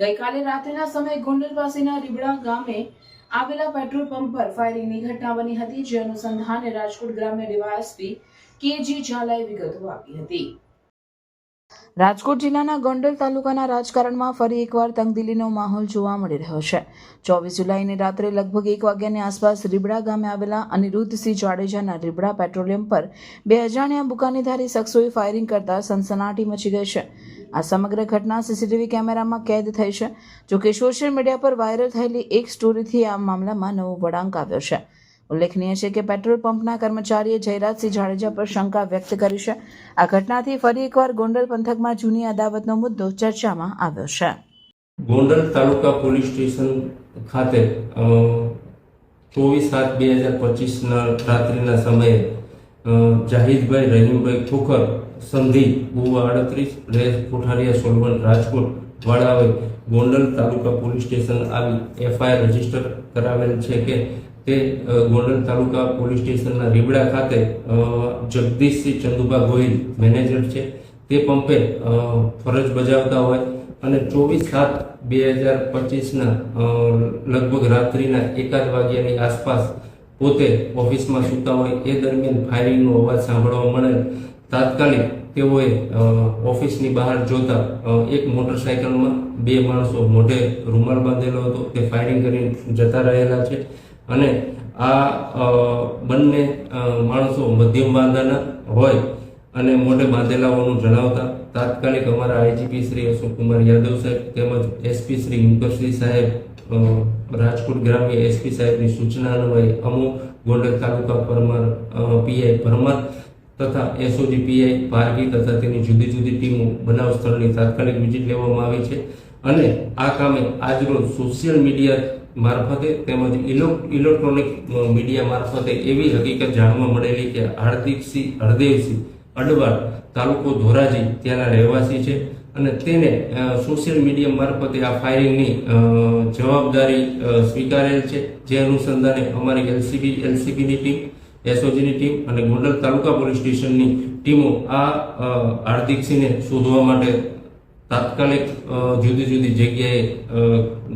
ગઈકાલે રાત્રિના સમયે ગોંડલ પાસેના રીબડા ગામે આવેલા પેટ્રોલ પંપ પર ફાયરિંગની ઘટના બની હતી, જે અનુસંધાને રાજકોટ ગ્રામ્ય ડીવાયએસપી કેજી ઝાલાએ વિગતો આપી હતી. રાજકોટ જિલ્લાના ગોંડલ તાલુકાના રાજકારણમાં ફરી એકવાર તંગદિલીનો માહોલ જોવા મળી રહ્યો છે. ચોવીસ જુલાઈની રાત્રે લગભગ એક વાગ્યાની આસપાસ રીબડા ગામે આવેલા અનિરુદ્ધસિંહ જાડેજાના રીબડા પેટ્રોલિયમ પર બે અજાણ્યા બુકાનીધારી શખ્સોએ ફાયરિંગ કરતા સનસનાટી મચી ગઈ છે. આ સમગ્ર ઘટના સીસીટીવી કેમેરામાં કેદ થઈ છે જોકે સોશિયલ મીડિયા પર વાયરલ થયેલી એક સ્ટોરીથી આ મામલામાં નવો વળાંક આવ્યો છે. ઉલ્લેખનીય છે કે પેટ્રોલ પંપના કર્મચારીએ જયરાજસિંહ જાડેજા પર શંકા વ્યક્ત કરી છે. આ ઘટનાથી ફરી એકવાર ગોંડલ પંથકમાં જૂની અદાવતનો મુદ્દો ચર્ચામાં આવ્યો છે. ગોંડલ તાલુકા પોલીસ સ્ટેશન ખાતે ચોવીસ સાત બે હજાર પચીસના રાત્રિના સમયે જાહિદભાઈ રહીમભાઈ ખોખર સંધિ, બુવા આડત્રીસ, રેસ કોઠારીયા સોલવન રાજકોટ વાળાઓએ ગોંડલ તાલુકા પોલીસ સ્ટેશન આવી એફઆઈઆર રજિસ્ટર કરાવેલ છે કે તે ગોંડલ તાલુકા પોલીસ સ્ટેશનના રીબડા ખાતે જગદીશસિંહ ચંદુભા ગોહિલ મેનેજર છે. તે પંપે ફરજ બજાવતા હોય અને ચોવીસ સાત બે હજાર પચીસના લગભગ રાત્રિના એકાદ વાગ્યાની આસપાસ પોતે ઓફિસમાં સૂતા હોય, એ દરમિયાન ફાયરિંગનો અવાજ સાંભળવા મળે તાત્કાલિક તેઓએ ઓફિસની બહાર જોતા એક મોટરસાયકલમાં બે માણસો મોઢે રૂમાલ બાંધેલો હતો. તે ફાયરિંગ કરીને જતા રહેલા છે. અને આ બંને માણસો મધ્યમ બાંધાના હોય અને મોઢે બાંધેલા હોવાનું જણાવતા તાત્કાલિક અમારા આઈજીપી શ્રી અશોકકુમાર યાદવ સાહેબ તેમજ એસપી શ્રી ઇન્કરસિંહ સાહેબ રાજકોટ ગ્રામ્ય એસપી સાહેબની સૂચના અન્વયે અમુક ગોંડલ તાલુકા પરમાર પીઆઈ પરમાર તથા એસઓજી પીઆઈ પારગી તથા તેની જુદી જુદી ટીમો બનાવ સ્થળની તાત્કાલિક વિઝિટ લેવામાં આવી છે. અને આ કામે આજરોજ સોશિયલ મીડિયા મારફતે તેમજ ઇલો, ઇલેક્ટ્રોનિક મીડિયા મારફતે એવી હકીકત જાણવા મળેલી કે હાર્દિકસિંહ, હરદેવસિંહ અડવાડ તાલુકો ધોરાજી ત્યાંના રહેવાસી છે. અને તેને સોશિયલ મીડિયા મારફતે આ ફાયરિંગની જવાબદારી સ્વીકારેલ છે. જે અનુસંધાને અમારી એલસીબી, એલસીબીની ટીમ એસઓજીની ટીમ અને ગોંડલ તાલુકા પોલીસ સ્ટેશનની ટીમો આ હાર્દિકસિંહને શોધવા માટે તાત્કાલિક જુદી જુદી જગ્યાએ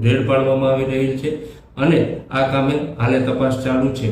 રેડ પાડવામાં આવી રહેલ છે અને આ કામે હાલે તપાસ ચાલુ છે.